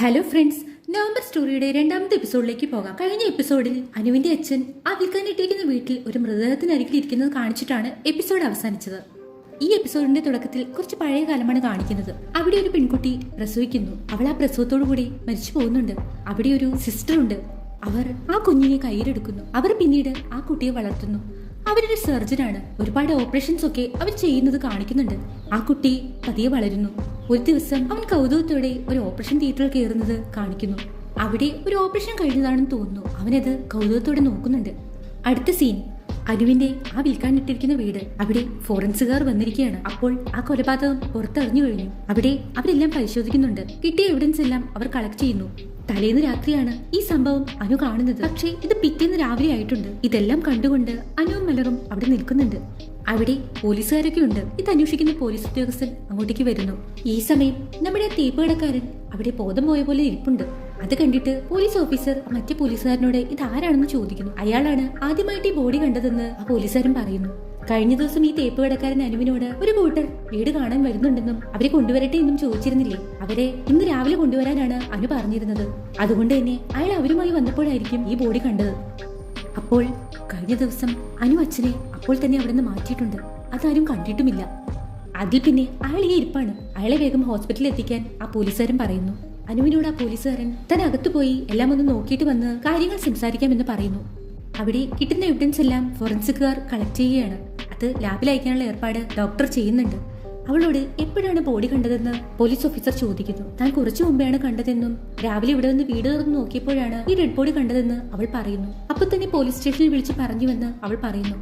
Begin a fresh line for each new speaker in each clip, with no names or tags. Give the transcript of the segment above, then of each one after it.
Hello friends November സ്റ്റോറിയുടെ രണ്ടാമത്തെ എപ്പിസോഡിലേക്ക് പോകാം. കഴിഞ്ഞ എപ്പിസോഡിൽ അനുവിന്റെ അച്ഛൻ ആ വിൽക്കാനിട്ടിരിക്കുന്ന വീട്ടിൽ ഒരു മൃതദേഹത്തിനരികിൽ ഇരിക്കുന്നത് കാണിച്ചിട്ടാണ് എപ്പിസോഡ് അവസാനിച്ചത്. ഈ എപ്പിസോഡിന്റെ തുടക്കത്തിൽ കുറച്ച് പഴയ കാലമാണ് കാണിക്കുന്നത്. അവിടെ ഒരു പെൺകുട്ടി പ്രസവിക്കുന്നു. അവൾ ആ പ്രസവത്തോടു കൂടി മരിച്ചു പോകുന്നുണ്ട്. അവിടെ ഒരു സിസ്റ്റർ ഉണ്ട്. അവർ ആ കുഞ്ഞിനെ കയ്യിലെടുക്കുന്നു. അവർ പിന്നീട് ആ കുട്ടിയെ വളർത്തുന്നു. അവരൊരു സർജനാണ്. ഒരുപാട് ഓപ്പറേഷൻസ് ഒക്കെ അവർ ചെയ്യുന്നത് കാണിക്കുന്നുണ്ട്. ആ കുട്ടി പതിയെ വളരുന്നു. ഒരു ദിവസം അവൻ കൗതുകത്തോടെ ഒരു ഓപ്പറേഷൻ തിയേറ്ററിൽ കയറുന്നത് കാണിക്കുന്നു. അവിടെ ഒരു ഓപ്പറേഷൻ കഴിഞ്ഞതാണെന്ന് തോന്നുന്നു. അവനത് കൗതുകത്തോടെ നോക്കുന്നുണ്ട്. അടുത്ത സീൻ. അനുവിന്റെ ആ വിൽക്കാനിട്ടിരിക്കുന്ന വീട് അവിടെ ഫോറൻസുകാർ വന്നിരിക്കുകയാണ്. അപ്പോൾ ആ കൊലപാതകം പുറത്തറിഞ്ഞു കഴിഞ്ഞു. അവിടെ അവരെല്ലാം പരിശോധിക്കുന്നുണ്ട്. കിട്ടിയ എവിഡൻസ് എല്ലാം അവർ കളക്ട് ചെയ്യുന്നു. തലേന്ന് രാത്രിയാണ് ഈ സംഭവം അനു കാണുന്നത്. പക്ഷേ ഇത് പിറ്റേന്ന് രാവിലെ ആയിട്ടുണ്ട്. ഇതെല്ലാം കണ്ടുകൊണ്ട് അനുവും മലറും അവിടെ നിൽക്കുന്നുണ്ട്. അവിടെ പോലീസുകാരൊക്കെ ഉണ്ട്. ഇത് അന്വേഷിക്കുന്ന പോലീസ് ഉദ്യോഗസ്ഥൻ അങ്ങോട്ടേക്ക് വരുന്നു. ഈ സമയം നമ്മുടെ ആ തേപ്പ് കടക്കാരൻ അവിടെ ബോധം പോയ പോലെ ഇരിപ്പുണ്ട്. അത് കണ്ടിട്ട് പോലീസ് ഓഫീസർ മറ്റേ പോലീസുകാരനോട് ഇത് ആരാണെന്ന് ചോദിക്കുന്നു. അയാളാണ് ആദ്യമായിട്ട് ഈ ബോഡി കണ്ടതെന്ന് ആ പോലീസുകാരൻ പറയുന്നു. കഴിഞ്ഞ ദിവസം ഈ തേപ്പ് കടക്കാരൻ അനുവിനോട് ഒരു കൂട്ടർ വീട് കാണാൻ വരുന്നുണ്ടെന്നും അവരെ കൊണ്ടുവരട്ടെ എന്നും ചോദിച്ചിരുന്നില്ലേ? അവരെ ഇന്ന് രാവിലെ കൊണ്ടുവരാനാണ് അനു പറഞ്ഞിരുന്നത്. അതുകൊണ്ട് തന്നെ അയാൾ അവരുമായി വന്നപ്പോഴായിരിക്കും ഈ ബോഡി കണ്ടത്. അപ്പോൾ കഴിഞ്ഞ ദിവസം അനു അച്ഛനെ അപ്പോൾ തന്നെ അവിടെ നിന്ന് മാറ്റിയിട്ടുണ്ട്. അതാരും കണ്ടിട്ടുമില്ല. അതിൽ പിന്നെ അയാൾ ഈ ഇരിപ്പാണ്. അയാളെ വേഗം ഹോസ്പിറ്റലിൽ എത്തിക്കാൻ ആ പോലീസുകാരൻ പറയുന്നു. അനുവിനോട് ആ പോലീസുകാരൻ താൻ അകത്തു പോയി എല്ലാം ഒന്ന് നോക്കിയിട്ട് വന്ന് കാര്യങ്ങൾ സംസാരിക്കാമെന്ന് പറയുന്നു. അവിടെ കിട്ടുന്ന എവിഡൻസ് എല്ലാം ഫോറൻസിക്കുകാർ കളക്ട് ചെയ്യുകയാണ്. അത് ലാബിൽ അയക്കാനുള്ള ഏർപ്പാട് ഡോക്ടർ ചെയ്യുന്നുണ്ട്. അവളോട് എപ്പോഴാണ് ബോഡി കണ്ടതെന്ന് പോലീസ് ഓഫീസർ ചോദിക്കുന്നു. താൻ കുറച്ചു മുമ്പെയാണ് കണ്ടതെന്നും രാവിലെ ഇവിടെ നിന്ന് വീട് തുറന്ന് നോക്കിയപ്പോഴാണ് ഈ ഡെഡ് ബോഡി കണ്ടതെന്ന് അവൾ പറയുന്നു. അപ്പൊ തന്നെ പോലീസ് സ്റ്റേഷനിൽ വിളിച്ച് പറഞ്ഞുവെന്ന് അവൾ പറയുന്നു.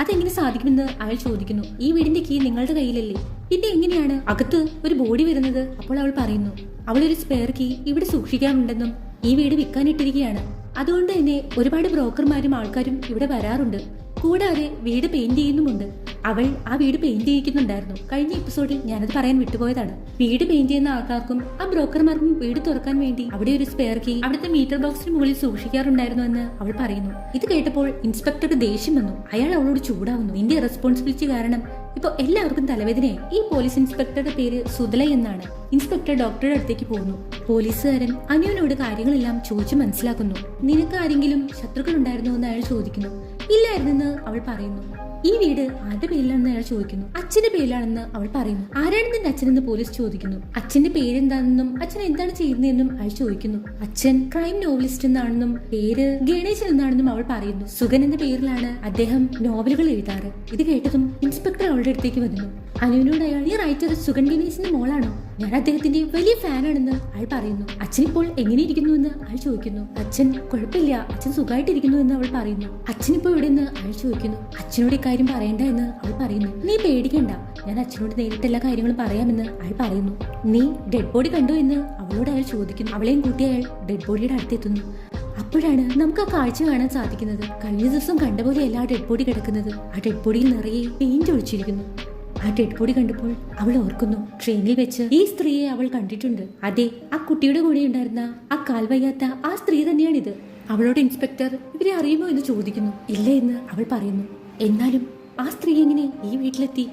അതെങ്ങനെ സാധിക്കുമെന്ന് അയാൾ ചോദിക്കുന്നു. ഈ വീടിന്റെ കീ നിങ്ങളുടെ കയ്യിലല്ലേ? പിന്നെ എങ്ങനെയാണ്? അകത്ത് ഒരു ബോഡി വരുന്നത്. അപ്പോൾ അവൾ പറയുന്നു അവളൊരു സ്പെയർ കീ ഇവിടെ സൂക്ഷിക്കാറുണ്ടെന്നും ഈ വീട് വിൽക്കാനിട്ടിരിക്കുകയാണ്. അതുകൊണ്ട് തന്നെ ഒരുപാട് ബ്രോക്കർമാരും ആൾക്കാരും ഇവിടെ വരാറുണ്ട്. കൂടാതെ വീട് പെയിന്റ് ചെയ്യുന്നുമുണ്ട്. അവൾ ആ വീട് പെയിന്റ് ചെയ്യിക്കുന്നുണ്ടായിരുന്നു. കഴിഞ്ഞ എപ്പിസോഡിൽ ഞാനത് പറയാൻ വിട്ടുപോയതാണ്. വീട് പെയിന്റ് ചെയ്യുന്ന ആൾക്കാർക്കും ആ ബ്രോക്കർമാർക്കും വീട് തുറക്കാൻ വേണ്ടി അവിടെ ഒരു സ്പെയർ കീ അവിടുത്തെ മീറ്റർ ബോക്സിന് മുകളിൽ സൂക്ഷിക്കാറുണ്ടായിരുന്നു എന്ന് അവൾ പറയുന്നു. ഇത് കേട്ടപ്പോൾ ഇൻസ്പെക്ടർക്ക് ദേഷ്യം വന്നു. അയാൾ അവളോട് ചൂടാവുന്നു. നിന്റെ റെസ്പോൺസിബിലിറ്റി കാരണം ഇപ്പൊ എല്ലാവർക്കും തലവേദനയായി. ഈ പോലീസ് ഇൻസ്പെക്ടറുടെ പേര് സുതല എന്നാണ്. ഇൻസ്പെക്ടർ ഡോക്ടറുടെ അടുത്തേക്ക് പോകുന്നു. പോലീസുകാരൻ അനുവിനോട് കാര്യങ്ങളെല്ലാം ചോദിച്ചു മനസ്സിലാക്കുന്നു. നിനക്ക് ആരെങ്കിലും ശത്രുക്കൾ ഉണ്ടായിരുന്നോ എന്ന് അയാൾ ചോദിക്കുന്നു. ഇല്ലായിരുന്നെന്ന് അവൾ പറയുന്നു. ഈ വീട് ആരുടെ പേരിലാണെന്ന് അയാൾ ചോദിക്കുന്നു. അച്ഛന്റെ പേരിലാണെന്ന് അവൾ പറയുന്നു. ആരാണ് നിന്റെ അച്ഛനെന്ന് പോലീസ് ചോദിക്കുന്നു. അച്ഛന്റെ പേരെന്താണെന്നും അച്ഛൻ എന്താണ് ചെയ്യുന്നതെന്നും അയാൾ ചോദിക്കുന്നു. അച്ഛൻ ക്രൈം നോവലിസ്റ്റ് എന്നാണെന്നും പേര് ഗണേശൻ എന്നാണെന്നും അവൾ പറയുന്നു. സുഗൻ എന്ന പേരിലാണ് അദ്ദേഹം നോവലുകൾ എഴുതാറ്. ഇത് കേട്ടതും ഇൻസ്പെക്ടർ അവളുടെ അടുത്തേക്ക് വരുന്നു അനുവിനോട് അയാൾ ഈ റൈറ്റർ സുഗൻ ഗണേശിന്റെ മോളാണോ? ഞാൻ അദ്ദേഹത്തിന്റെ വലിയ ഫാനാണെന്ന് അയാൾ പറയുന്നു. അച്ഛൻ ഇപ്പോൾ എങ്ങനെ ഇരിക്കുന്നു എന്ന് അയാൾ ചോദിക്കുന്നു. അച്ഛൻ കുഴപ്പമില്ല. അച്ഛൻ സുഖമായിട്ടിരിക്കുന്നു എന്ന് അവൾ പറയുന്നു. അച്ഛൻ ഇപ്പോൾ ഇവിടെ നിന്ന് അയാൾ ചോദിക്കുന്നു. അച്ഛനോട് ഇക്കാര്യം പറയണ്ട എന്ന് അവൾ പറയുന്നു. നീ പേടിക്കണ്ട. ഞാൻ അച്ഛനോട് നേരിട്ട് എല്ലാ കാര്യങ്ങളും പറയാമെന്ന് അയാൾ പറയുന്നു. നീ ഡെഡ് ബോഡി കണ്ടോ എന്ന് അവളോട് അയാൾ ചോദിക്കുന്നു. അവളെയും കൂട്ടി അയാൾ ഡെഡ് ബോഡിയുടെ അടുത്തെത്തുന്നു. അപ്പോഴാണ് നമുക്ക് ആ കാഴ്ച കാണാൻ സാധിക്കുന്നത്. കഴിഞ്ഞ ദിവസം കണ്ട പോലെയല്ല ആ ഡെഡ് ബോഡി കിടക്കുന്നത്. ആ ഡെഡ് ബോഡിയിൽ നിറയെ പെയിന്റ് ഒഴിച്ചിരിക്കുന്നു. ആ ഡെഡ് ബോഡി കണ്ടപ്പോൾ അവൾ ഓർക്കുന്നു. ട്രെയിനിൽ വെച്ച് ഈ സ്ത്രീയെ അവൾ കണ്ടിട്ടുണ്ട്. അതെ ആ കുട്ടിയുടെ കൂടെ ഉണ്ടായിരുന്ന ആ കാൽ വയ്യാത്ത ആ സ്ത്രീ തന്നെയാണിത്. അവളോട് ഇൻസ്പെക്ടർ ഇവരെ അറിയുമോ എന്ന് ചോദിക്കുന്നു. ഇല്ല എന്ന് അവൾ പറയുന്നു. എന്നാലും ആ സ്ത്രീ എങ്ങനെ ഈ വീട്ടിലെത്തി?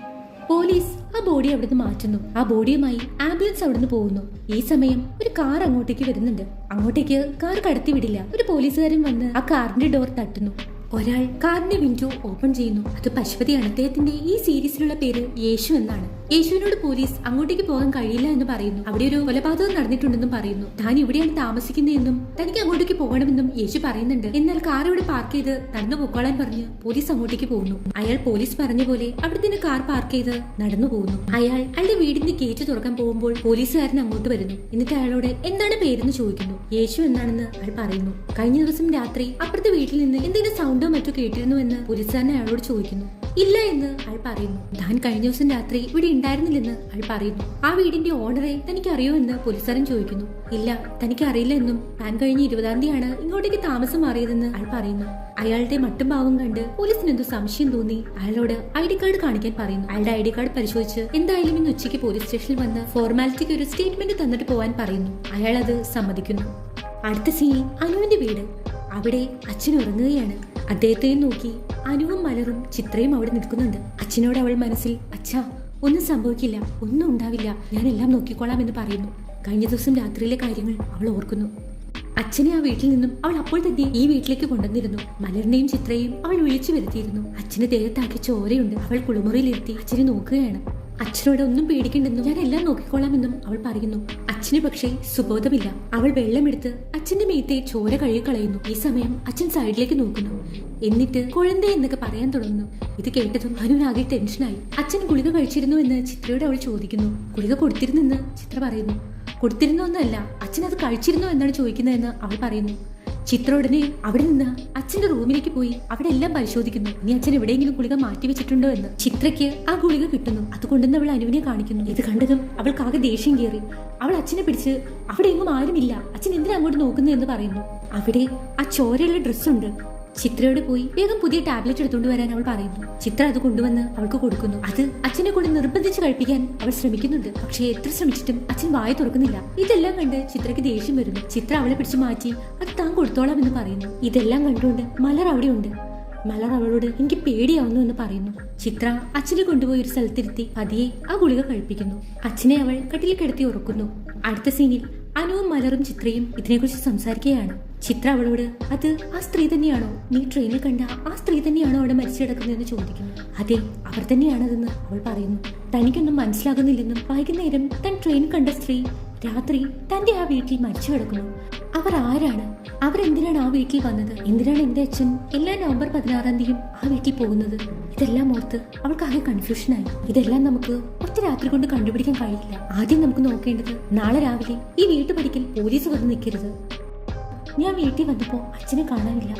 പോലീസ് ആ ബോഡി അവിടുന്ന് മാറ്റുന്നു. ആ ബോഡിയുമായി ആംബുലൻസ് അവിടുന്ന് പോകുന്നു. ഈ സമയം ഒരു കാർ അങ്ങോട്ടേക്ക് വരുന്നുണ്ട്. അങ്ങോട്ടേക്ക് കാർ കടത്തി വിടില്ല. ഒരു പോലീസുകാരൻ വന്ന് ആ കാറിന്റെ ഡോർ തട്ടുന്നു. ഒരാൾ കാറിന്റെ വിൻഡോ ഓപ്പൺ ചെയ്യുന്നു. അത് പശുപതിയാണ് അദ്ദേഹത്തിന്റെ ഈ സീരീസിലുള്ള പേര് യേശു എന്നാണ്. യേശുവിനോട് പോലീസ് അങ്ങോട്ടേക്ക് പോകാൻ കഴിയില്ല എന്ന് പറയുന്നു. അവിടെ ഒരു കൊലപാതകം നടന്നിട്ടുണ്ടെന്നും പറയുന്നു. താൻ ഇവിടെയാണ് താമസിക്കുന്നതെന്നും തനിക്ക് അങ്ങോട്ടേക്ക് പോകണമെന്നും യേശു പറയുന്നുണ്ട്. എന്നാൽ കാർ ഇവിടെ പാർക്ക് ചെയ്ത് നടന്നു പൊക്കോളാൻ പറഞ്ഞ് പോലീസ് അങ്ങോട്ടേക്ക് പോകുന്നു. അയാൾ പോലീസ് പറഞ്ഞ പോലെ അവിടുത്തെ കാർ പാർക്ക് ചെയ്ത് നടന്നു പോകുന്നു. അയാൾ അയാളുടെ വീടിന്റെ ഗേറ്റ് തുറക്കാൻ പോകുമ്പോൾ പോലീസുകാരൻ അങ്ങോട്ട് വരുന്നു. എന്നിട്ട് അയാളോട് എന്താണ് പേരെന്ന് ചോദിക്കുന്നു. യേശു എന്നാണെന്ന് അയാൾ പറയുന്നു. കഴിഞ്ഞ ദിവസം രാത്രി അപ്പുറത്തെ വീട്ടിൽ നിന്ന് എന്തെങ്കിലും സൗണ്ടോ മറ്റോ കേട്ടിരുന്നു എന്ന് പുലിസാനെ അയാളോട് ചോദിക്കുന്നു. ഇല്ല എന്ന് അയാൾ പറയുന്നു. താൻ കഴിഞ്ഞ ദിവസം രാത്രി ഇവിടെ ഉണ്ടായിരുന്നില്ലെന്ന് അയാൾ പറയുന്നു. ആ വീടിന്റെ ഓണറെ തനിക്ക് അറിയോ എന്ന് പോലീസുകാരൻ ചോദിക്കുന്നു. ഇല്ല തനിക്ക് അറിയില്ല എന്നും താൻ കഴിഞ്ഞ ഇരുപതാം തീയതിയാണ് ഇങ്ങോട്ടേക്ക് താമസം മാറിയതെന്ന് അയാൾ പറയുന്നു. അയാളുടെ മട്ടും ഭാവം കണ്ട് പോലീസിന് എന്തോ സംശയം തോന്നി. അയാളോട് ഐ ഡി കാർഡ് കാണിക്കാൻ പറയുന്നു. അയാളുടെ ഐ ഡി കാർഡ് പരിശോധിച്ച് എന്തായാലും ഇന്ന് ഉച്ചയ്ക്ക് പോലീസ് സ്റ്റേഷനിൽ വന്ന് ഫോർമാലിറ്റിക്ക് ഒരു സ്റ്റേറ്റ്മെന്റ് തന്നിട്ട് പോവാൻ പറയുന്നു. അയാൾ അത് സമ്മതിക്കുന്നു. അടുത്ത സീനിൽ അനുവിന്റെ വീട്. അവിടെ അച്ഛൻ ഉറങ്ങുകയാണ്. അദ്ദേഹത്തെയും നോക്കി അനുവും മലറും ചിത്രയും അവിടെ നിൽക്കുന്നുണ്ട്. അച്ഛനോട് അവൾ മനസ്സിൽ അച്ഛാ ഒന്നും സംഭവിക്കില്ല ഒന്നും ഉണ്ടാവില്ല ഞാൻ എല്ലാം നോക്കിക്കോളാം എന്ന് പറയുന്നു. കഴിഞ്ഞ ദിവസം രാത്രിയിലെ കാര്യങ്ങൾ അവൾ ഓർക്കുന്നു. അച്ഛനെ ആ വീട്ടിൽ നിന്നും അവൾ അപ്പോൾ തന്നെ ഈ വീട്ടിലേക്ക് കൊണ്ടുവന്നിരുന്നു. മലറിനെയും ചിത്രയും അവൾ വിളിച്ചു വരുത്തിയിരുന്നു. അച്ഛന് ദേഹത്താക്കി ചോരയുണ്ട്. അവൾ കുളിമുറിയിലിരുത്തി അച്ഛനെ നോക്കുകയാണ്. അച്ഛനോട് ഒന്നും പേടിക്കണ്ടെന്നും ഞാൻ എല്ലാം നോക്കിക്കോളാമെന്നും അവൾ പറയുന്നു. അച്ഛന് പക്ഷേ സുബോധമില്ല. അവൾ വെള്ളമെടുത്ത് അച്ഛന്റെ മേത്തെ ചോര കഴുകി കളയുന്നു. ഈ സമയം അച്ഛൻ സൈഡിലേക്ക് നോക്കുന്നു. എന്നിട്ട് കുഴന്ത എന്നൊക്കെ പറയാൻ തുടങ്ങുന്നു. ഇത് കേട്ടതും അനുവിനാകെ ടെൻഷനായി. അച്ഛൻ ഗുളിക കഴിച്ചിരുന്നു എന്ന് ചിത്രയോട് അവൾ ചോദിക്കുന്നു. ഗുളിക കൊടുത്തിരുന്നെന്ന് ചിത്ര പറയുന്നു. കൊടുത്തിരുന്നു എന്നല്ല അച്ഛൻ അത് കഴിച്ചിരുന്നു എന്നാണ് ചോദിക്കുന്നതെന്ന് അവൾ പറയുന്നു. ചിത്ര ഉടനെ അവിടെ നിന്ന് അച്ഛന്റെ റൂമിലേക്ക് പോയി അവിടെ എല്ലാം പരിശോധിക്കുന്നു. നീ അച്ഛൻ എവിടെയെങ്കിലും ഗുളിക മാറ്റി വെച്ചിട്ടുണ്ടോ എന്ന്. ചിത്രയ്ക്ക് ആ ഗുളിക കിട്ടുന്നു. അതുകൊണ്ടെന്ന് അവൾ അനുവിനെ കാണിക്കുന്നു. ഇത് കണ്ടതും അവൾക്കാകെ ദേഷ്യം കയറി. അവൾ അച്ഛനെ പിടിച്ച് അവിടെ എങ്ങും ആരുമില്ല. അച്ഛൻ എന്തിനാ അങ്ങോട്ട് നോക്കുന്നു എന്ന് പറയുന്നു. അവിടെ ആ ചോരയുള്ള ഡ്രസ്സുണ്ട് ചിത്രയോട് പോയി വേഗം പുതിയ ടാബ്ലറ്റ് എടുത്തുകൊണ്ട് വരാൻ അവൾ പറയുന്നു. ചിത്ര അത് കൊണ്ടുവന്ന് അവൾക്ക് കൊടുക്കുന്നു. അത് അച്ഛനെ കൊണ്ട് നിർബന്ധിച്ച് കഴിപ്പിക്കാൻ അവൾ ശ്രമിക്കുന്നുണ്ട്. പക്ഷേ എത്ര ശ്രമിച്ചിട്ടും അച്ഛൻ വായ തുറക്കുന്നില്ല. ഇതെല്ലാം കണ്ട് ചിത്രയ്ക്ക് ദേഷ്യം വരുന്നു. ചിത്ര അവളെ പിടിച്ച് മാറ്റി അത് താൻ കൊടുത്തോളാം എന്ന് പറയുന്നു. ഇതെല്ലാം കണ്ടുകൊണ്ട് മലർ അവിടെയുണ്ട്. മലർ അവളോട് എനിക്ക് പേടിയാവുന്നു എന്ന് പറയുന്നു. ചിത്ര അച്ഛനെ കൊണ്ടുപോയി ഒരു സ്ഥലത്തിരുത്തി പതിയെ ആ ഗുളിക കഴിപ്പിക്കുന്നു. അച്ഛനെ അവൾ കട്ടിലിൽ കിടത്തി ഉറക്കുന്നു. അടുത്ത സീനിൽ അനുവും മലറും ചിത്രയും ഇതിനെക്കുറിച്ച് സംസാരിക്കുകയാണ്. ചിത്ര അവളോട് അത് ആ സ്ത്രീ തന്നെയാണോ? നീ ട്രെയിനിൽ കണ്ട ആ സ്ത്രീ തന്നെയാണോ അവിടെ മരിച്ചു കിടക്കുന്നതെന്ന് ചോദിക്കുന്നു. അതെ അവർ തന്നെയാണതെന്ന് അവൾ പറയുന്നു. തനിക്കൊന്നും മനസ്സിലാകുന്നില്ലെന്നും വൈകുന്നേരം താൻ ട്രെയിനിൽ കണ്ട സ്ത്രീ രാത്രി തന്റെ ആ വീട്ടിൽ മരിച്ചു കിടക്കുന്നു. അവർ ആരാണ്? അവരെന്തിനാണ് ആ വീട്ടിൽ വന്നത്? എന്തിനാണ് എന്റെ അച്ഛൻ എല്ലാ നവംബർ പതിനാറാം തീയതി ആ വീട്ടിൽ പോകുന്നത്? ഇതെല്ലാം ഓർത്ത് അവൾക്ക് ആകെ കൺഫ്യൂഷനായി ഇതെല്ലാം നമുക്ക് ഒറ്റ രാത്രി കൊണ്ട് കണ്ടുപിടിക്കാൻ കഴിയില്ല. ആദ്യം നമുക്ക് നോക്കേണ്ടത് നാളെ രാവിലെ ഈ വീട്ടുപടിക്കൽ പോലീസ് വന്ന് നിൽക്കരുത്. ഞാൻ വീട്ടിൽ വന്നപ്പോൾ അച്ഛനെ കാണാനില്ല.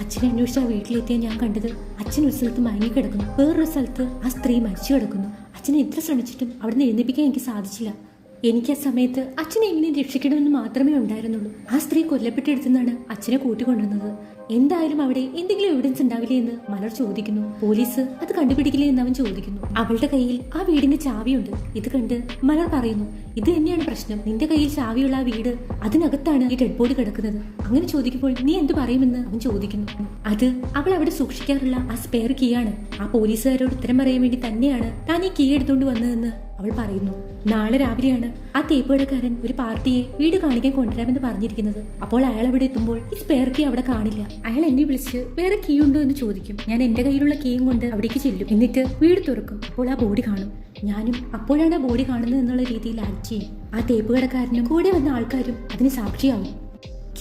അച്ഛനെ അന്വേഷിച്ച് ആ വീട്ടിലെത്തിയ ഞാൻ കണ്ടത് അച്ഛൻ ഒരു സ്ഥലത്ത് മയങ്ങി കിടക്കുന്നു. വേറൊരു സ്ഥലത്ത് ആ സ്ത്രീ മരിച്ചു കിടക്കുന്നു. അച്ഛനെ എത്ര ശ്രമിച്ചിട്ടും അവിടുന്ന് എഴുന്നേപ്പിക്കാൻ എനിക്ക് സാധിച്ചില്ല. എനിക്ക് ആ സമയത്ത് അച്ഛനെ എങ്ങനെ രക്ഷിക്കണമെന്ന് മാത്രമേ ഉണ്ടായിരുന്നുള്ളൂ. ആ സ്ത്രീ കൊല്ലപ്പെട്ടെടുത്തുനിന്നാണ് അച്ഛനെ കൂട്ടിക്കൊണ്ടുവന്നത്. എന്തായാലും അവിടെ എന്തെങ്കിലും എവിഡൻസ് ഉണ്ടാവില്ലേ എന്ന് മലർ ചോദിക്കുന്നു. പോലീസ് അത് കണ്ടുപിടിക്കില്ലേ എന്ന് അവൻ ചോദിക്കുന്നു. അവളുടെ കയ്യിൽ ആ വീടിന്റെ ചാവിയുണ്ട്. ഇത് കണ്ട് മലർ പറയുന്നു ഇത് തന്നെയാണ് പ്രശ്നം. നിന്റെ കയ്യിൽ ചാവിയുള്ള ആ വീട് അതിനകത്താണ് ഈ ഡെഡ് ബോഡി കിടക്കുന്നത്. അങ്ങനെ ചോദിക്കുമ്പോൾ നീ എന്ത് പറയുമെന്ന് അവൻ ചോദിക്കുന്നു. അത് അവൾ അവിടെ സൂക്ഷിക്കാറുള്ള ആ സ്പെയർ കീയാണ് ആ പോലീസുകാരോട് ഉത്തരം പറയാൻ വേണ്ടി തന്നെയാണ് താൻ ഈ കീ എടുത്തുകൊണ്ട് വന്നതെന്ന് അവൾ പറയുന്നു നാളെ രാവിലെയാണ് ആ തേപ്പുകടക്കാരൻ ഒരു പാർട്ടിയെ വീട് കാണിക്കാൻ കൊണ്ടുവരാമെന്ന് പറഞ്ഞിരിക്കുന്നത്. അപ്പോൾ അയാൾ അവിടെ എത്തുമ്പോൾ ഈ സ്പെയർ കീ അവിടെ കാണില്ല. അയാൾ എന്നെ വിളിച്ച് വേറെ കീ ഉണ്ടോ എന്ന് ചോദിക്കും. ഞാൻ എന്റെ കയ്യിലുള്ള കീയും കൊണ്ട് അവിടേക്ക് ചെല്ലും. എന്നിട്ട് വീട് തുറക്കും. അപ്പോൾ ആ ബോഡി കാണും. ഞാനും അപ്പോഴാണ് ആ ബോഡി കാണുന്നത് എന്നുള്ള രീതിയിൽ ആക്ട് ചെയ്യും. ആ തേപ്പുകടക്കാരനും കൂടെ വന്ന ആൾക്കാരും അതിന് സാക്ഷിയാവും.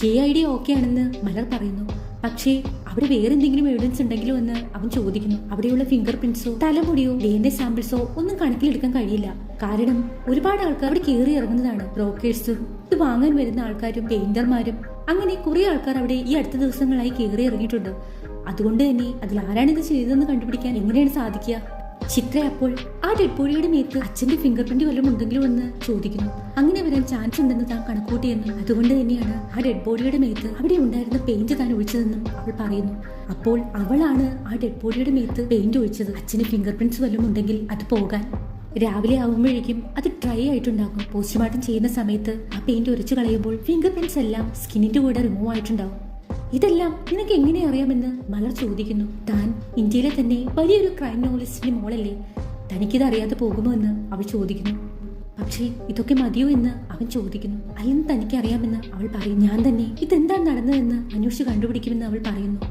കെ ഐ ഡി ഓക്കെ ആണെന്ന് മലർ പറയുന്നു. പക്ഷേ അവിടെ വേറെ എന്തെങ്കിലും എവിഡൻസ് ഉണ്ടെങ്കിലോ എന്ന് അവൻ ചോദിക്കുന്നു. അവിടെയുള്ള ഫിംഗർ പ്രിന്റ്സോ തലമുടിയോ ഡി എൻ എ സാമ്പിൾസോ ഒന്നും കണക്കിലെടുക്കാൻ കഴിയില്ല. കാരണം ഒരുപാട് ആൾക്കാർ അവിടെ കയറി ഇറങ്ങുന്നതാണ്. ബ്രോക്കേഴ്സും ഇത് വാങ്ങാൻ വരുന്ന ആൾക്കാരും പെയിന്റർമാരും അങ്ങനെ കുറെ ആൾക്കാർ അവിടെ ഈ അടുത്ത ദിവസങ്ങളായി കയറി ഇറങ്ങിയിട്ടുണ്ട്. അതുകൊണ്ട് തന്നെ അതിൽ ആരാണിത് ചെയ്തതെന്ന് കണ്ടുപിടിക്കാൻ എങ്ങനെയാണ് സാധിക്കുക? ചിത്ര അപ്പോൾ ആ ഡെഡ് ബോഡിയുടെ മേത്ത് അച്ഛന്റെ ഫിംഗർ പ്രിന്റ് വല്ലതും ഉണ്ടെങ്കിലും എന്ന് ചോദിക്കുന്നു. അങ്ങനെ വരാൻ ചാൻസ് ഉണ്ടെന്ന് താൻ കണക്കൂട്ടിയെന്നും അതുകൊണ്ട് തന്നെയാണ് ആ ഡെഡ് ബോഡിയുടെ മേത്ത് അവിടെ ഉണ്ടായിരുന്ന പെയിന്റ് താൻ ഒഴിച്ചതെന്നും അവൾ പറയുന്നു. അപ്പോൾ അവളാണ് ആ ഡെഡ് ബോഡിയുടെ മേത്ത് പെയിന്റ് ഒഴിച്ചത്. അച്ഛന് ഫിംഗർ പ്രിന്റ്സ് വല്ലതും ഉണ്ടെങ്കിൽ അത് പോകാൻ. രാവിലെ ആവുമ്പോഴേക്കും അത് ഡ്രൈ ആയിട്ടുണ്ടാകും. പോസ്റ്റ്മോർട്ടം ചെയ്യുന്ന സമയത്ത് ആ പെയിന്റ് ഉരച്ചു കളയുമ്പോൾ ഫിംഗർ പ്രിന്റ്സ് എല്ലാം സ്കിന്നിന്റെ കൂടെ റിമൂവ് ആയിട്ടുണ്ടാവും. ഇതെല്ലാം നിനക്ക് എങ്ങനെ അറിയാമെന്ന് മലർ ചോദിക്കുന്നു. താൻ ഇന്ത്യയിലെ തന്നെ വലിയൊരു ക്രൈം നോവലിസ്റ്റിന്റെ മോളല്ലേ? തനിക്കിത് അറിയാതെ പോകുമോ എന്ന് അവൾ ചോദിക്കുന്നു. പക്ഷേ ഇതൊക്കെ മതിയോ എന്ന് അവൻ ചോദിക്കുന്നു. അല്ലെന്ന് തനിക്ക് അറിയാമെന്ന് അവൾ പറയും. ഞാൻ തന്നെ ഇതെന്താണ് നടന്നതെന്ന് അന്വേഷിച്ച് കണ്ടുപിടിക്കുമെന്ന് അവൾ പറയുന്നു.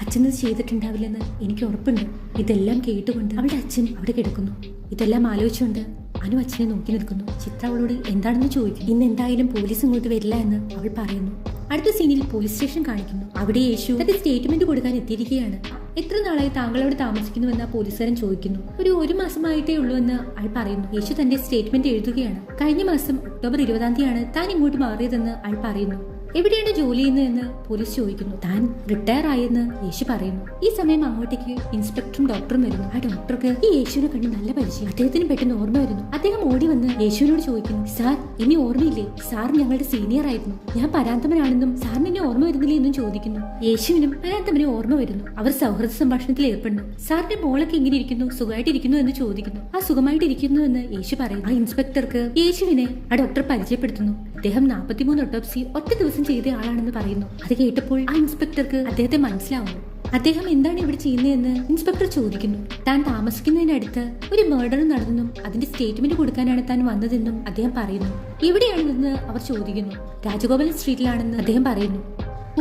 അച്ഛൻ ഇത് ചെയ്തിട്ടുണ്ടാവില്ലെന്ന് എനിക്ക് ഉറപ്പുണ്ട്. ഇതെല്ലാം കേട്ടുകൊണ്ട് അവളുടെ അച്ഛൻ അവിടെ കിടക്കുന്നു. ഇതെല്ലാം ആലോചിച്ചുകൊണ്ട് അനു അച്ഛനെ നോക്കി നിൽക്കുന്നു. ചിത്ര അവളോട് എന്താണെന്ന് ചോദിക്കും. ഇന്ന് എന്തായാലും പോലീസ് ഇങ്ങോട്ട് വരില്ല എന്ന് അവൾ പറയുന്നു. അടുത്ത സീനിൽ പോലീസ് സ്റ്റേഷൻ കാണിക്കുന്നു. അവിടെ യേശു തന്റെ സ്റ്റേറ്റ്മെന്റ് കൊടുക്കാൻ എത്തിയിരിക്കുകയാണ്. എത്ര നാളായി താങ്കൾ അവിടെ താമസിക്കുന്നുവെന്ന് ആ പോലീസുകാരൻ ചോദിക്കുന്നു. ഒരു ഒരു മാസമായിട്ടേ ഉള്ളൂ എന്ന് അയാൾ പറയുന്നു. യേശു തന്റെ സ്റ്റേറ്റ്മെന്റ് എഴുതുകയാണ്. കഴിഞ്ഞ മാസം ഒക്ടോബർ ഇരുപതാം തീയതിയാണ് താൻ ഇങ്ങോട്ട് മാറിയതെന്ന് അയാൾ പറയുന്നു. എവിടെയാണ് ജോലി ചെയ്യുന്നതെന്ന് പോലീസ് ചോദിക്കുന്നു. താൻ റിട്ടയർ ആയെന്ന് യേശു പറയുന്നു. ഈ സമയം അങ്ങോട്ടേക്ക് ഇൻസ്പെക്ടറും ഡോക്ടറും വരുന്നു. ആ ഡോക്ടർക്ക് ഈ യേശുവിനെ കണ്ട് നല്ല പരിചയം. അദ്ദേഹത്തിന് പെട്ടെന്ന് ഓർമ്മ വരുന്നു. അദ്ദേഹം ഓടി വന്ന് യേശുവിനോട് ചോദിക്കുന്നു സാർ ഇനി ഓർമ്മയില്ലേ? സാർ ഞങ്ങളുടെ സീനിയർ ആയിരുന്നു. ഞാൻ പരാന്തമനാണെന്നും സാറിന് എന്നെ ഓർമ്മ വരുന്നില്ലേ എന്നും ചോദിക്കുന്നു. യേശുവിനും പരാന്തമനും ഓർമ്മ വരുന്നു. അവർ സൗഹൃദ സംഭാഷണത്തിൽ ഏർപ്പെടുന്നു. സാറിന്റെ മോളൊക്കെ എങ്ങനെ ഇരിക്കുന്നു? സുഖമായിട്ടിരിക്കുന്നു എന്ന് ചോദിക്കുന്നു. ആ സുഖമായിട്ടിരിക്കുന്നു എന്ന് യേശു പറയുന്നു. ആ ഇൻസ്പെക്ടർക്ക് യേശുവിനെ ആ ഡോക്ടർ പരിചയപ്പെടുത്തുന്നു. അദ്ദേഹം നാൽപ്പത്തിമൂന്ന് ഒട്ടോപ്സി ഒറ്റ ദിവസം ചെയ്ത ആളാണെന്ന് പറയുന്നു. അത് കേട്ടപ്പോൾ ആ ഇൻസ്പെക്ടർക്ക് അദ്ദേഹത്തെ മനസ്സിലാവുന്നു. അദ്ദേഹം എന്താണ് ഇവിടെ ചെയ്യുന്നതെന്ന് ഇൻസ്പെക്ടർ ചോദിക്കുന്നു. താൻ താമസിക്കുന്നതിനടുത്ത് ഒരു മർഡർ നടന്നെന്നും അതിന്റെ സ്റ്റേറ്റ്മെന്റ് കൊടുക്കാനാണ് താൻ വന്നതെന്നും അദ്ദേഹം പറയുന്നു. എവിടെയാണെന്ന് അവർ ചോദിക്കുന്നു. രാജഗോപാലൻ സ്ട്രീറ്റിലാണെന്ന് അദ്ദേഹം പറയുന്നു.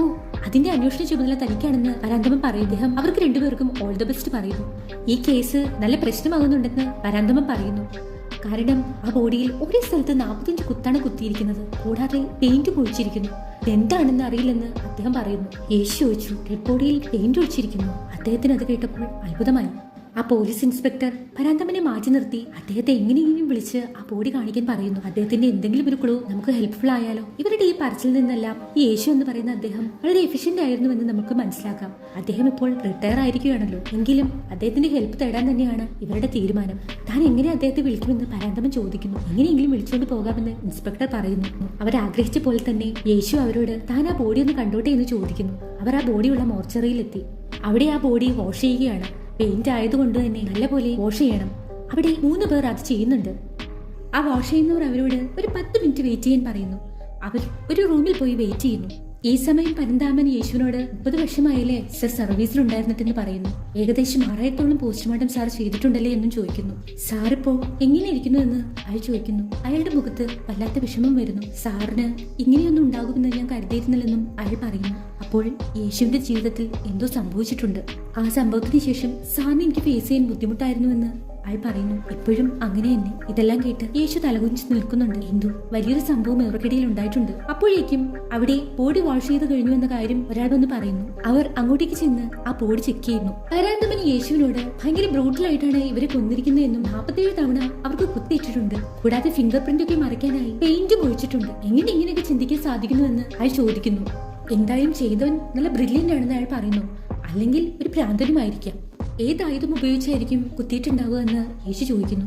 ഓ അതിന്റെ അന്വേഷണ ചുമതല തനിക്കാണെന്ന് പരാന്തമൻ പറയും. അദ്ദേഹം അവർക്ക് രണ്ടുപേർക്കും ഓൾ ദ ബെസ്റ്റ് പറയുന്നു. ഈ കേസ് നല്ല പ്രശ്നമാകുന്നുണ്ടെന്ന് പരാന്തമൻ പറയുന്നു. കാരണം ആ ബോഡിയിൽ ഒരേ സ്ഥലത്ത് നാൽപ്പത്തഞ്ച് കുത്താണ് കുത്തിയിരിക്കുന്നത്. കൂടാതെ പെയിന്റ് ഒഴിച്ചിരിക്കുന്നു എന്താണെന്ന് അറിയില്ലെന്ന് അദ്ദേഹം പറയുന്നു. യേശു ചോദിച്ചു ഡെഡ് ബോഡിയിൽ പെയിന്റ് ഒഴിച്ചിരിക്കുന്നു? അദ്ദേഹത്തിന് അത് കേട്ടപ്പോൾ അത്ഭുതമായി. ആ പോലീസ് ഇൻസ്പെക്ടർ പരാന്തമനെ മാറ്റി നിർത്തി. അദ്ദേഹത്തെ എങ്ങനെയെങ്കിലും വിളിച്ച് ആ ബോഡി കാണിക്കാൻ പറയുന്നു. അദ്ദേഹത്തിന്റെ എന്തെങ്കിലും ഒരു ക്ലൂ നമുക്ക് ഹെൽപ്ഫുൾ ആയാലോ? ഇവരുടെ ഈ പറച്ചിൽ നിന്നെല്ലാം ഈ യേശു എന്ന് പറയുന്ന അദ്ദേഹം വളരെ എഫിഷ്യന്റ് ആയിരുന്നു എന്ന് നമുക്ക് മനസ്സിലാക്കാം. അദ്ദേഹം ഇപ്പോൾ റിട്ടയർ ആയിരിക്കുകയാണല്ലോ. എങ്കിലും അദ്ദേഹത്തിന്റെ ഹെൽപ്പ് തേടാൻ തന്നെയാണ് ഇവരുടെ തീരുമാനം. താൻ എങ്ങനെ അദ്ദേഹത്തെ വിളിക്കുമെന്ന് പരാന്തമൻ ചോദിക്കുന്നു. എങ്ങനെയെങ്കിലും വിളിച്ചുകൊണ്ട് പോകാമെന്ന് ഇൻസ്പെക്ടർ പറയുന്നു. അവർ ആഗ്രഹിച്ച പോലെ തന്നെ യേശു അവരോട് താൻ ആ ബോഡി ഒന്ന് കണ്ടോട്ടെ എന്ന് ചോദിക്കുന്നു. അവർ ആ ബോഡിയുള്ള മോർച്ചറിയിലെത്തി. അവിടെ ആ ബോഡി വാഷ് ചെയ്യുകയാണ്. പെയിന്റ് ആയതുകൊണ്ട് തന്നെ നല്ലപോലെ വാഷ് ചെയ്യണം. അവിടെ മൂന്ന് പേർ അത് ചെയ്യുന്നുണ്ട്. ആ വാഷ് ചെയ്യുന്നവർ അവരോട് ഒരു പത്ത് മിനിറ്റ് വെയിറ്റ് ചെയ്യാൻ പറയുന്നു. അവർ ഒരു റൂമിൽ പോയി വെയിറ്റ് ചെയ്യുന്നു. ഈ സമയം പരന്താമൻ യേശുവിനോട് മുപ്പത് വർഷമായില്ലേ സർ സർവീസിലുണ്ടായിരുന്നിട്ടെന്ന് പറയുന്നു. ഏകദേശം ആറായിരത്തോളം പോസ്റ്റ്മോർട്ടം സാർ ചെയ്തിട്ടുണ്ടല്ലേ എന്നും ചോദിക്കുന്നു. സാറിപ്പോ എങ്ങനെ ഇരിക്കുന്നു എന്ന് അയാൾ ചോദിക്കുന്നു. അയാളുടെ മുഖത്ത് വല്ലാത്ത വിഷമം വരുന്നു. സാറിന് ഇങ്ങനെയൊന്നും ഉണ്ടാകുമെന്ന് ഞാൻ കരുതിയിരുന്നില്ലെന്നും അയാൾ പറയുന്നു. അപ്പോൾ യേശുവിന്റെ ജീവിതത്തിൽ എന്തോ സംഭവിച്ചിട്ടുണ്ട്. ആ സംഭവത്തിന് ശേഷം സാറിന് എനിക്ക് ഫേസ് ചെയ്യാൻ ബുദ്ധിമുട്ടായിരുന്നുവെന്ന് അയാൾ പറയുന്നു ഇപ്പോഴും അങ്ങനെ തന്നെ. ഇതെല്ലാം കേട്ട് യേശു തലകുനിച്ച് നിൽക്കുന്നുണ്ട്. എന്തു? വലിയൊരു സംഭവം ഇവർക്കിടയിൽ ഉണ്ടായിട്ടുണ്ട്. അപ്പോഴേക്കും അവിടെ ബോഡി വാഷ് ചെയ്ത് കഴിഞ്ഞു എന്ന കാര്യം ഒരാൾ വന്ന് പറയുന്നു. അവർ അങ്ങോട്ടേക്ക് ചെന്ന് ആ ബോഡി ചെക്ക് ചെയ്യുന്നു. പരാന്തമൻ യേശുവിനോട് ഭയങ്കര ബ്രൂട്ടലായിട്ടാണ് ഇവരെ കൊന്നിരിക്കുന്നത് എന്നും നാൽപ്പത്തേഴ് തവണ അവർക്ക് കുത്തിയിട്ടിട്ടുണ്ട്. കൂടാതെ ഫിംഗർ പ്രിന്റ് ഒക്കെ മറയ്ക്കാനായി പെയിന്റും ഒഴിച്ചിട്ടുണ്ട്. എങ്ങനെ ഇങ്ങനെയൊക്കെ ചിന്തിക്കാൻ സാധിക്കുന്നുവെന്ന് അയാൾ ചോദിക്കുന്നു. എന്തായാലും ചെയ്തവൻ നല്ല ബ്രില്യന്റ് ആണെന്ന് അയാൾ പറയുന്നു. അല്ലെങ്കിൽ ഒരു ഭ്രാന്തനുമായിരിക്കാം. ഏത് ആയുധം ഉപയോഗിച്ചായിരിക്കും കുത്തിയിട്ടുണ്ടാവുക എന്ന് യേശു ചോദിക്കുന്നു.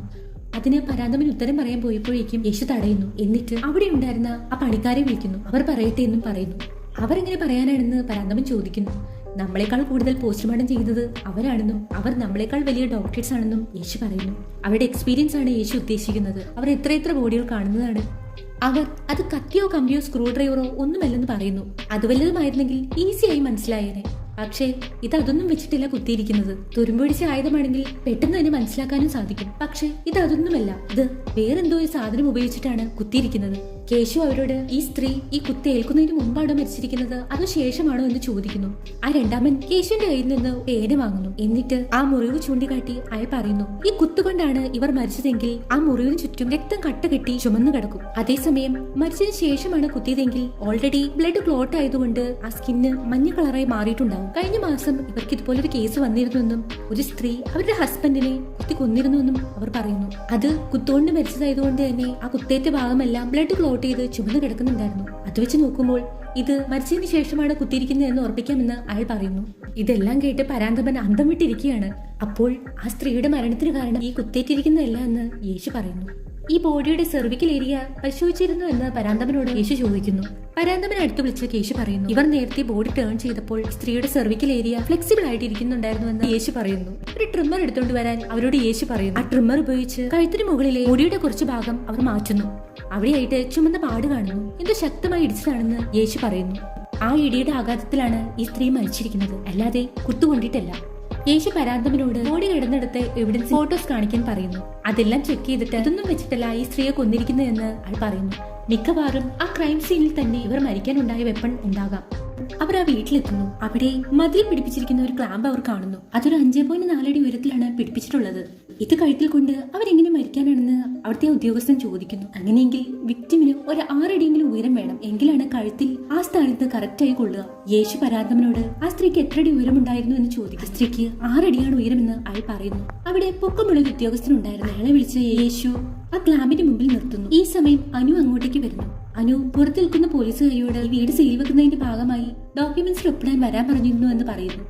അതിന് പരാന്തമൻ ഉത്തരം പറയാൻ പോയപ്പോഴേക്കും യേശു തടയുന്നു. എന്നിട്ട് അവിടെ ഉണ്ടായിരുന്ന ആ പണിക്കാരെ വിളിക്കുന്നു. അവർ പറയട്ടെ എന്നും പറയുന്നു. അവരെങ്ങനെ പറയാനാണെന്ന് പരാന്തമൻ ചോദിക്കുന്നു. നമ്മളെക്കാൾ കൂടുതൽ പോസ്റ്റ്മോർട്ടം ചെയ്തത് അവരാണെന്നും അവർ നമ്മളെക്കാൾ വലിയ ഡോക്ടേഴ്സ് ആണെന്നും യേശു പറയുന്നു. അവരുടെ എക്സ്പീരിയൻസ് ആണ് യേശു ഉദ്ദേശിക്കുന്നത്. അവർ എത്ര എത്ര ബോഡികൾ കാണുന്നതാണ്. അവർ അത് കത്തിയോ കമ്പിയോ സ്ക്രൂ ഡ്രൈവറോ ഒന്നുമല്ലെന്ന് പറയുന്നു. അത് വല്ലതുമായിരുന്നെങ്കിൽ ഈസിയായി മനസ്സിലായേനെ. പക്ഷേ ഇത് അതൊന്നും വെച്ചിട്ടില്ല കുത്തിയിരിക്കുന്നത്. തുരുമ്പൊടിച്ച ആയുധമാണെങ്കിൽ പെട്ടെന്ന് തന്നെ മനസ്സിലാക്കാനും സാധിക്കും. പക്ഷേ ഇത് അതൊന്നുമല്ല ഇത് വേറെന്തോ ഒരു സാധനം ഉപയോഗിച്ചിട്ടാണ് കുത്തിയിരിക്കുന്നത്. കേശു അവരോട് ഈ സ്ത്രീ ഈ കുത്തി ഏൽക്കുന്നതിന് മുമ്പാണോ മരിച്ചിരിക്കുന്നത്? അതോ ശേഷമാണോ എന്ന് ചോദിക്കുന്നു. ആ രണ്ടാമൻ കേശുവിന്റെ കയ്യിൽ നിന്ന് പേന വാങ്ങുന്നു. എന്നിട്ട് ആ മുറിവ് ചൂണ്ടിക്കാട്ടി അയാൾ പറയുന്നു ഈ കുത്തുകൊണ്ടാണ് ഇവർ മരിച്ചതെങ്കിൽ ആ മുറിവിന് ചുറ്റും രക്തം കട്ട ചുമന്നു കിടക്കും. അതേസമയം മരിച്ചതിന് ശേഷമാണ് കുത്തിയതെങ്കിൽ ഓൾറെഡി ബ്ലഡ് ക്ലോട്ട് ആയതുകൊണ്ട് ആ സ്കിന്ന് മഞ്ഞ കളറായി മാറിയിട്ടുണ്ടാവും. കഴിഞ്ഞ മാസം ഇവർക്ക് ഇതുപോലൊരു കേസ് വന്നിരുന്നുവെന്നും ഒരു സ്ത്രീ അവരുടെ ഹസ്ബൻഡിനെ കുത്തി കൊന്നിരുന്നുവെന്നും അവർ പറയുന്നു. അത് കുത്തുകൊണ്ട് മരിച്ചതായതുകൊണ്ട് തന്നെ ആ കുത്തേറ്റ ഭാഗമെല്ലാം ബ്ലഡ് ക്ലോട്ട് ചെയ്ത് ചുമന്ന് കിടക്കുന്നുണ്ടായിരുന്നു. അത് വെച്ച് നോക്കുമ്പോൾ ഇത് മരിച്ചതിന് ശേഷമാണ് കുത്തിയിരിക്കുന്നത് എന്ന് ഉറപ്പിക്കാമെന്ന് അയാൾ പറയുന്നു. ഇതെല്ലാം കേട്ട് പരാന്തപൻ അന്തം വിട്ടിരിക്കുകയാണ്. അപ്പോൾ ആ സ്ത്രീയുടെ മരണത്തിന് കാരണം ഈ കുത്തേറ്റിരിക്കുന്നതല്ല എന്ന് യേശു പറയുന്നു. ഈ ബോഡിയുടെ സെർവിക്കൽ ഏരിയ പരിശോധിച്ചിരുന്നു എന്ന് പരാന്തമനോട് യേശു ചോദിക്കുന്നു. പരാന്തമൻ അടുത്ത് വിളിച്ച കേശു പറയുന്നു ഇവർ നേരത്തെ ബോഡി ടേൺ ചെയ്തപ്പോൾ സ്ത്രീയുടെ സെർവിക്കൽ ഏരിയ ഫ്ലെക്സിബിൾ ആയിട്ട് ഇരിക്കുന്നുണ്ടായിരുന്നു എന്ന് യേശു പറയുന്നു. ഒരു ട്രിമ്മർ എടുത്തുകൊണ്ട് വരാൻ അവരോട് യേശു പറയുന്നു. ആ ട്രിമ്മർ ഉപയോഗിച്ച് കഴുത്തിന് മുകളിലെ മുടിയുടെ കുറച്ച് ഭാഗം അവർ മാറ്റുന്നു. അവിടെയായിട്ട് ചുമന്ന പാട് കാണുന്നു. എന്തോ ശക്തമായി ഇടിച്ചതാണെന്ന് യേശു പറയുന്നു. ആ ഇടിയുടെ ആഘാതത്തിലാണ് ഈ സ്ത്രീ മരിച്ചിരിക്കുന്നത്. അല്ലാതെ കുത്തുകൊണ്ടിട്ടല്ല. യേശു പരാന്തമനോട് ഓടി കിടന്നെടുത്ത് എവിഡൻസ് ഫോട്ടോസ് കാണിക്കാൻ പറയുന്നു. അതെല്ലാം ചെക്ക് ചെയ്തിട്ട് അതൊന്നും വെച്ചിട്ടല്ല ഈ സ്ത്രീയെ കൊന്നിരിക്കുന്നതെന്ന് അയാൾ പറയുന്നു. മിക്കവാറും ആ ക്രൈം സീനിൽ തന്നെ ഇവർ മരിക്കാനുണ്ടായ വെപ്പൺ ഉണ്ടാകാം. അവർ ആ വീട്ടിലെത്തുന്നു. അവിടെ മതിൽ പിടിപ്പിച്ചിരിക്കുന്ന ഒരു ക്ലാമ്പ് അവർ കാണുന്നു. അതൊരു അഞ്ചേ പോയിന്റ് നാലടി ഉയരത്തിലാണ് പിടിപ്പിച്ചിട്ടുള്ളത്. ഇത് കഴുത്തിൽ കൊണ്ട് അവരെങ്ങനെ മരിക്കാനാണെന്ന് അവിടുത്തെ ഉദ്യോഗസ്ഥൻ ചോദിക്കുന്നു. അങ്ങനെയെങ്കിൽ വിക്ടിമിന് ഒരു ആറടിയെങ്കിലും ഉയരം വേണം. എങ്കിലാണ് കഴുത്തിൽ ആ സ്ഥാനത്ത് കറക്റ്റായി കൊള്ളുക. യേശു പരാന്തമനോട് ആ സ്ത്രീക്ക് എത്രടി ഉയരമുണ്ടായിരുന്നു? എന്ന് ചോദിക്കും സ്ത്രീക്ക് ആറടിയാണ് ഉയരമെന്ന് അയാൾ പറയുന്നു. അവിടെ പൊക്കമുള്ള ഉദ്യോഗസ്ഥനുണ്ടായിരുന്നു അയാളെ വിളിച്ച യേശു ആ ക്ലാമ്പിന്റെ മുമ്പിൽ നിർത്തുന്നു. ഈ സമയം അനു അങ്ങോട്ടേക്ക് വരുന്നു. അനു പുറത്തു നിൽക്കുന്ന പോലീസുകാരിയോട് ഈ വീട് സീൽ വെക്കുന്നതിന്റെ ഭാഗമായി ഡോക്യുമെന്റ്സ് ഒപ്പിടാൻ വരാൻ പറഞ്ഞിരുന്നു എന്ന് പറയുന്നു.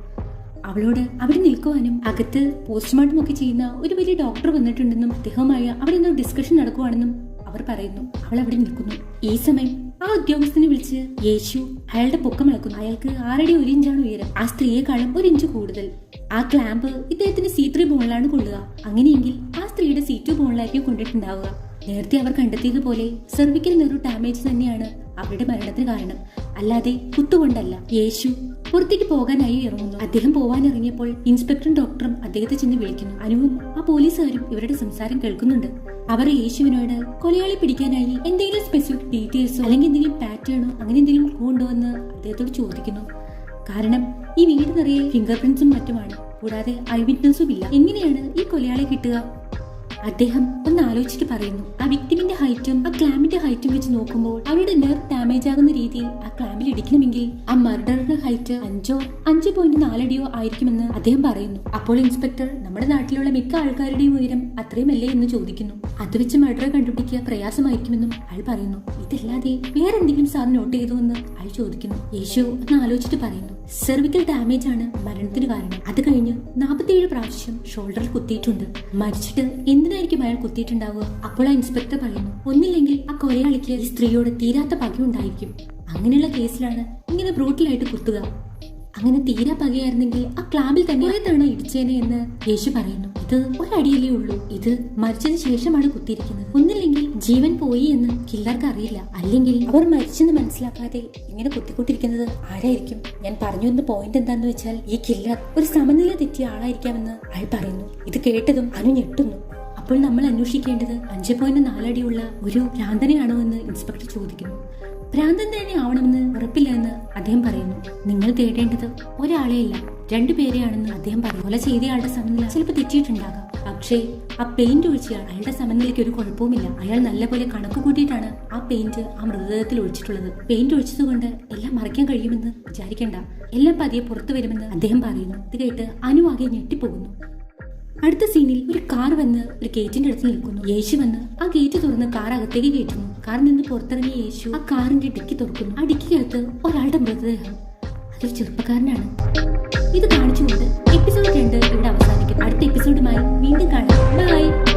അവളോട് അവിടെ നിൽക്കുവാനും അകത്ത് പോസ്റ്റ്മോർട്ടം ഒക്കെ ചെയ്യുന്ന ഒരു വലിയ ഡോക്ടർ വന്നിട്ടുണ്ടെന്നും അദ്ദേഹവുമായി അവിടെ എന്തോ ഡിസ്കഷൻ നടക്കുവാണെന്നും അവർ പറയുന്നു. അവൾ അവിടെ നിൽക്കുന്നു. ഈ സമയം ആ ഉദ്യോഗസ്ഥനെ വിളിച്ച് യേശു അയാളുടെ പൊക്കം ഇളക്കുന്നു അയാൾക്ക് ആറടി ഒരു ഇഞ്ചാണ് ഉയരം. ആ സ്ത്രീയെക്കാളും ഒരു ഇഞ്ച് കൂടുതൽ. ആ ക്ലാമ്പ് ഇദ്ദേഹത്തിന്റെ സി ബോണിലാണ് കൊള്ളുക. അങ്ങനെയെങ്കിൽ ആ സ്ത്രീയുടെ സി ബോണിലായിരിക്കും കൊണ്ടിട്ടുണ്ടാവുക. നേരത്തെ അവർ കണ്ടെത്തിയതുപോലെ സെർവിക്കൽ നെറു ഡാമേജ് തന്നെയാണ് അവരുടെ മരണത്തിന് കാരണം. അല്ലാതെ കുത്തുകൊണ്ടല്ല. യേശു പുറത്തേക്ക് പോകാനായി ഇറങ്ങുന്നു. അദ്ദേഹം പോവാൻ ഇറങ്ങിയപ്പോൾ ഇൻസ്പെക്ടറും ഡോക്ടറും അദ്ദേഹത്തെ ചെന്ന് വിളിക്കുന്നു. അനുവും ആ പോലീസുകാരും ഇവരുടെ സംസാരം കേൾക്കുന്നുണ്ട്. അവർ യേശുവിനോട് കൊലയാളി പിടിക്കാനായി എന്തെങ്കിലും സ്പെസിഫിക് ഡീറ്റെയിൽസോ അല്ലെങ്കിൽ എന്തെങ്കിലും പാറ്റേണോ അങ്ങനെ എന്തെങ്കിലും ഉണ്ടോ എന്ന് അദ്ദേഹത്തോട് ചോദിക്കുന്നു. കാരണം ഈ വീട് നിറയെ ഫിംഗർ പ്രിന്റ്സും മറ്റുമാണ്. കൂടാതെ ഐ വിറ്റ്നസും ഇല്ല. എങ്ങനെയാണ് ഈ കൊലയാളെ കിട്ടുക? അദ്ദേഹം ഒന്ന് ആലോചിച്ചിട്ട് പറയുന്നു. ആ വിക്ടിമിന്റെ ഹൈറ്റും ആ ക്ലാമിന്റെ ഹൈറ്റും വെച്ച് നോക്കുമ്പോൾ അവരുടെ നെർവ് ഡാമേജ് ആകുന്ന രീതിയിൽ ആ ക്ലാമിൽ ഇടിക്കണമെങ്കിൽ ആ മർഡറുടെ ഹൈറ്റ് അഞ്ചോ അഞ്ച് പോയിന്റ് നാലടിയോ ആയിരിക്കുമെന്ന് അദ്ദേഹം പറയുന്നു. അപ്പോൾ ഇൻസ്പെക്ടർ നമ്മുടെ നാട്ടിലുള്ള മിക്ക ആൾക്കാരുടെയും ഉയരം അത്രയുമല്ലേ എന്ന് ചോദിക്കുന്നു. അത് വെച്ച് മർഡറെ കണ്ടുപിടിക്കുക പ്രയാസമായിരിക്കുമെന്നും അയാൾ പറയുന്നു. ഇതല്ലാതെ വേറെ എന്തെങ്കിലും സാർ നോട്ട് ചെയ്തു എന്ന് അയാൾ ചോദിക്കുന്നു. യേശു ഒന്ന് ആലോചിച്ചിട്ട് പറയുന്നു. സെർവിക്കൽ ഡാമേജ് ആണ് മരണത്തിന് കാരണം. അത് കഴിഞ്ഞ് നാൽപ്പത്തിയേഴ് പ്രാവശ്യം ഷോൾഡറിൽ കുത്തിയിട്ടുണ്ട്. മരിച്ചിട്ട് എന്തിനായിരിക്കും അയാൾ കുത്തിയിട്ടുണ്ടാവുക? അപ്പോൾ ആ ഇൻസ്പെക്ടർ പറയുന്നു ഒന്നില്ലെങ്കിൽ ആ കൊലയാളിക്ക് ഈ സ്ത്രീയോട് തീരാത്ത പകയുണ്ടായിരിക്കും അങ്ങനെയുള്ള കേസിലാണ് ഇങ്ങനെ ബ്രൂട്ടലായിട്ട് കുത്തുക. അങ്ങനെ തീരാ പകയായിരുന്നെങ്കിൽ ആ ക്ലാബിൽ തന്നെ കുറെ തവണ ഇടിച്ചേനെ എന്ന് യേശു പറയുന്നു. ഇത് ഒരടിയല്ലേ ഉള്ളൂ. ഇത് മരിച്ചതിന് ശേഷമാണ് കുത്തിയിരിക്കുന്നത്. ഒന്നില്ലെങ്കിൽ ജീവൻ പോയി എന്ന് കില്ലർക്ക് അറിയില്ല. അല്ലെങ്കിൽ അവർ മരിച്ചെന്ന് മനസ്സിലാക്കാതെ ഇങ്ങനെ കുത്തിക്കൊണ്ടിരിക്കുന്നത് ആരായിരിക്കും? ഞാൻ പറഞ്ഞു വന്ന പോയിന്റ് എന്താന്ന് വെച്ചാൽ ഈ കില്ലർ ഒരു സമനില തെറ്റിയ ആളായിരിക്കാമെന്ന് അയാൾ പറയുന്നു. ഇത് കേട്ടതും അനു ഞെട്ടുന്നു. അപ്പോൾ നമ്മൾ അന്വേഷിക്കേണ്ടത് അഞ്ച് പോയിന്റ് നാലടിയുള്ള ഒരു ഭ്രാന്തനെയാണോ എന്ന് ഇൻസ്പെക്ടർ ചോദിക്കുന്നു. ഭ്രാന്തൻ തന്നെ ആവണമെന്ന് ഉറപ്പില്ല എന്ന് അദ്ദേഹം പറയുന്നു. നിങ്ങൾ തേടേണ്ടത് ഒരാളെയല്ല രണ്ടുപേരെയാണെന്ന് അദ്ദേഹം പറയും കൊല ചെയ്തയാളുടെ സമനില ചിലപ്പോൾ തെറ്റിയിട്ടുണ്ടാകാം. പക്ഷേ ആ പെയിന്റ് ഒഴിച്ചയാൾ അയാളുടെ സമനിലയ്ക്ക് ഒരു കുഴപ്പവുമില്ല. അയാൾ നല്ലപോലെ കണക്ക് കൂട്ടിയിട്ടാണ് ആ പെയിന്റ് ആ മൃതദേഹത്തിൽ ഒഴിച്ചിട്ടുള്ളത്. പെയിന്റ് ഒഴിച്ചതുകൊണ്ട് എല്ലാം മറയ്ക്കാൻ കഴിയുമെന്ന് വിചാരിക്കേണ്ട. എല്ലാം പതിയെ പുറത്തു വരുമെന്ന് അദ്ദേഹം പറയുന്നു. ഇത് കേട്ട് അനു ആകെ ഞെട്ടിപ്പോകുന്നു. അടുത്ത സീനിൽ ഒരു കാർ വന്ന് ഒരു ഗേറ്റിന്റെ അടുത്ത് നിൽക്കുന്നു. യേശു വന്ന് ആ ഗേറ്റ് തുറന്ന് കാർ അകത്തേക്ക് കയറ്റുന്നു. കാർ നിന്ന് പുറത്തിറങ്ങിയ യേശു ആ കാറിന്റെ ഡിക്കി തുറക്കുന്നു. ആ ഡിക്കിക്കകത്ത് ഒരാളുടെ മൃതദേഹം. അതൊരു ചെറുപ്പക്കാരനാണ്. ഇത് കാണിച്ചുകൊണ്ട് എപ്പിസോഡ് രണ്ട് ഇവിടെ അവസാനിക്കും. അടുത്ത എപ്പിസോഡുമായി വീണ്ടും കാണാം. ബൈ